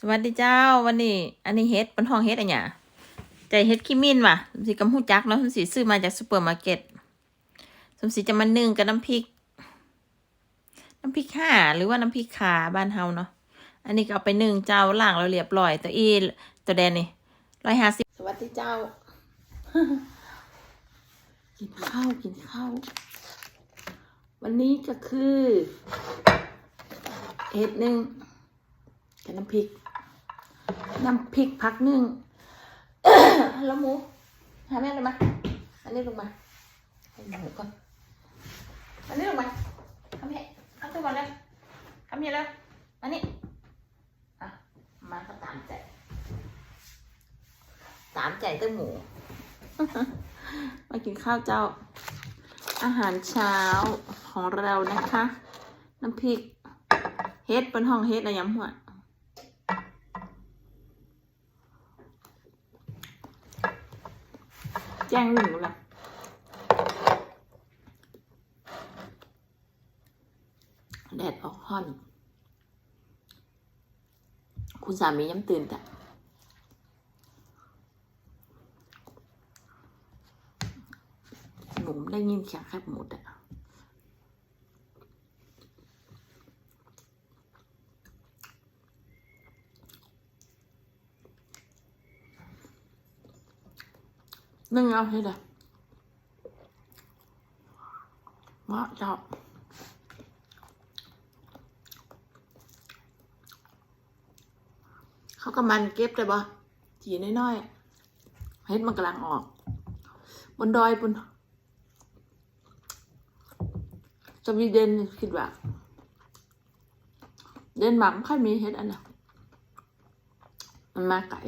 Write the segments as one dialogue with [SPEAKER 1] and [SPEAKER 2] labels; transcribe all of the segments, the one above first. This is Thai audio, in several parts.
[SPEAKER 1] สวัสดีเจ้าวันนี้ อันนี้เฮ็ดเป็นห้องเฮ็ดอะไรเนี่ยใจเฮ็ดขี้มินว่ะสมศรีกำหูจักเนาะสมศรีซื้อมาจากซูเปอร์มาร์เก็ตสมศรีจะมานึ่งกับน้ำพริก น้ำพริกข่าหรือว่าน้ำพริกขาบ้านเฮาเนาะอันนี้ก็เอาไปนึ่งเจ้าล่างแล้วเรียบร้อยตัวอีตัวแดนนี่ร้อยห้าสิบสวัสดีเจ้า กินข้าวกินข้าววันนี้ก็คือเฮ็ดหนึ่ง กับน้ำพริก น้ำพริกพักหนึ่งแล้วหมูหาแม่ลงมา อันนี้ลงมาให้หมูก่อน อันนี้ลงมาทำเห็เอาตัวก่อนเลยทำเห็แล้วอันนี้อะมาก็ตามใจ ตามใจตัวหมู มากินข้าวเจ้า อาหารเช้าของเรานะคะ น้ำพริก เฮ็ดเป็นห้องเฮ็ดอะไรย้ำหัว แจ้งหนึ่งละแดดออกห่อน คุณสามีย้ำตื่นแต่หนุ่มได้ยินเสียงแคบหมดอะ นึ่งเอาให้เลยว่าจ้าเขากำมันเก็บเลยบ่จีน้อยๆเฮ็ดมันกำลังออก บนดอยบนสวีเดนคิดว่า เดนมาร์กค่อยมีเฮ็ดอันน่ะมันมาไก่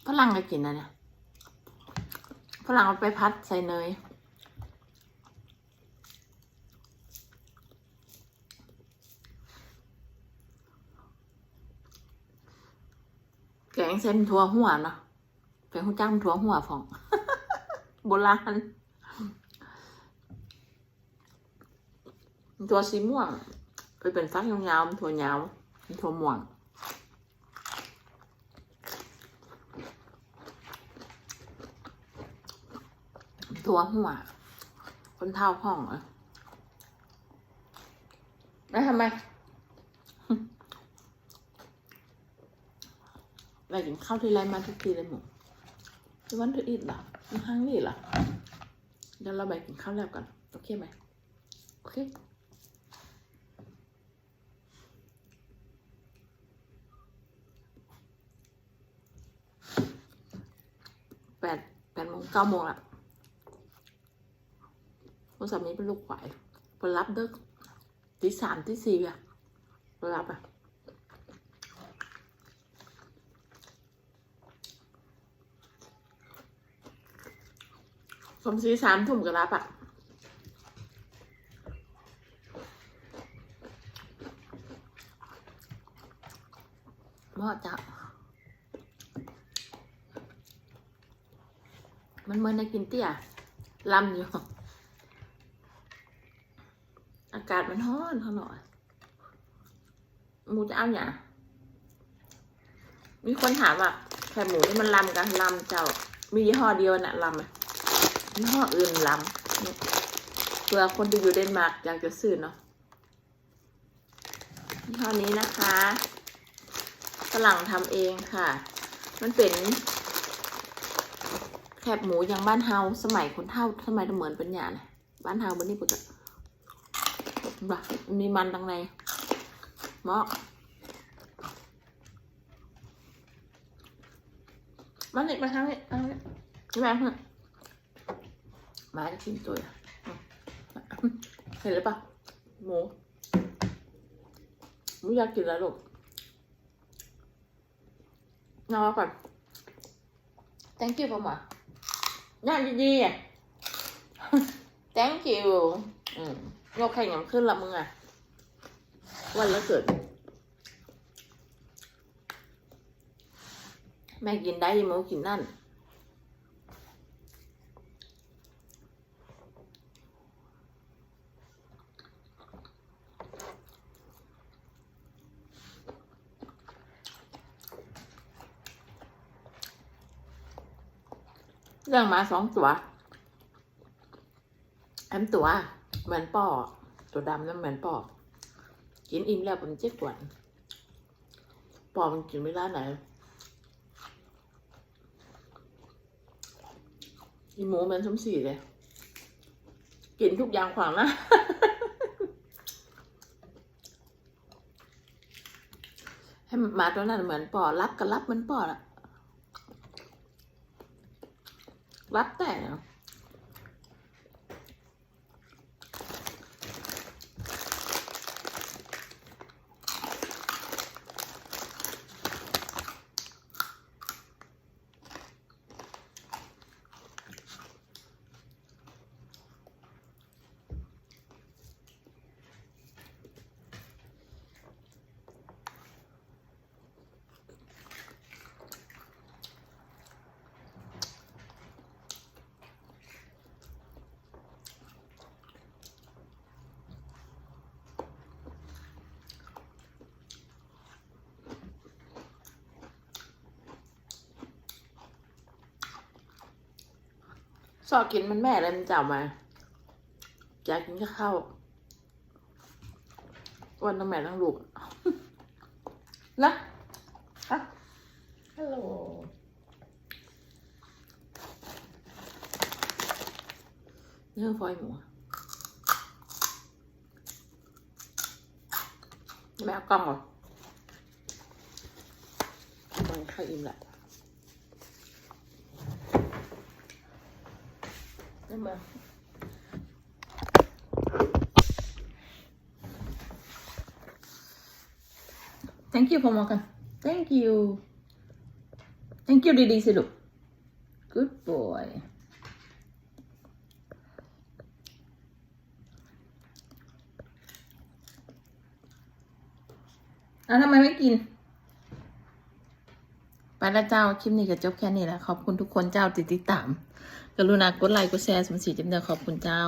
[SPEAKER 1] ฝ รั่งก็กินนะเนี่ยฝรั่งเอาไปพัดใส่เนยแกงเส้นถั่วหัวเนาะแกงหุ่จ้างถั่วหัวฟองโบราณถั่วสีม่วงไปเป็นฟักยาวๆถั่วยาวถั่วม่วง ตัวหัว คนเท่าห้องเหรอะแล้วทำไมไปกินข้าวทีไรมาทุกทีเลยหมูจะวันทุกอีดเหรอมันห้างนี่เหรอเดี๋ยวเราไปกินข้าวแล้วกัน โอเคไหมโอเคแปดแปดโมงเก้าโมงละ คุณสามีเป็นลูกขวายไปรับเด็กตีสามตีสี่อะไปรับอะสมศรีสามทุ่มก็รับอะเหมาะจ้ะมันเหมือนในกินเตี้ยลำอยู่ อากาศมันร้อนเขาหน่อยหมูจะเอาอย่างมีคนถามว่าแค่หมูนี่มันลำกันลำเจ้า มียี่ห้อเดียวน่ะลำยี่ห้ออื่นลำเผื่อคนที่อยู่เดนมาร์กอยากจะซื้อเนาะยี่ห้อนี้นะคะฝรั่งทำเองค่ะ มันเป็นแคบหมูอย่างบ้านเฮาสมัยคนเท่าสมัยเหมือนเป็นอย่างนะบ้านเฮามันนี่ปกติ บ่ะมีมันตรงในเหมาะมันนี่มาทางนี้ทางนี้ใช่ไหมเพื่อนมาจะกินตัวอะอืมเห็นหรือเปล่าหมูหมูอยากกินแล้วลูกนอนก่อน thank you ป่ะหมอนอนดีๆอะ thank you อืม โลกแข่งยังขึ้นละมึงอะวันละเกิด แม่กินได้ยังไม่กินนั่น เรื่องมาสองตัวอันตัว เหมือนปอกตัวดำนั่นเหมือนปอกกินอิ่มแล้วผมเจ็บปวดปอกมันกินไม่ได้ไหนอีหมูเหมือนสมศรีเลยกินทุกอย่างขวางนะให้มาตัวนั้นเหมือนปอรับก็รับเหมือนปอดอะรับแต่ ซอกกินมันแม่เลยมันจับมาอยากกินก็เข้าววันทั้งแม่ทั้งลูกนะฮะฮัลโหลเนื้อฟอยหมูแม่เอากล้องเหรอมันเข้าอิ่มแหละ ขึ้นมา thank you for walking thank you thank you ดีๆสิลูก good boy อะทำไมไม่กิน ไปแล้วเจ้า คลิปนี้ก็จบแค่นี้แล้ว ขอบคุณทุกคนเจ้าติดติดตาม กรุณากดไลค์กดแชร์สมศรีจำเนียขอบคุณเจ้า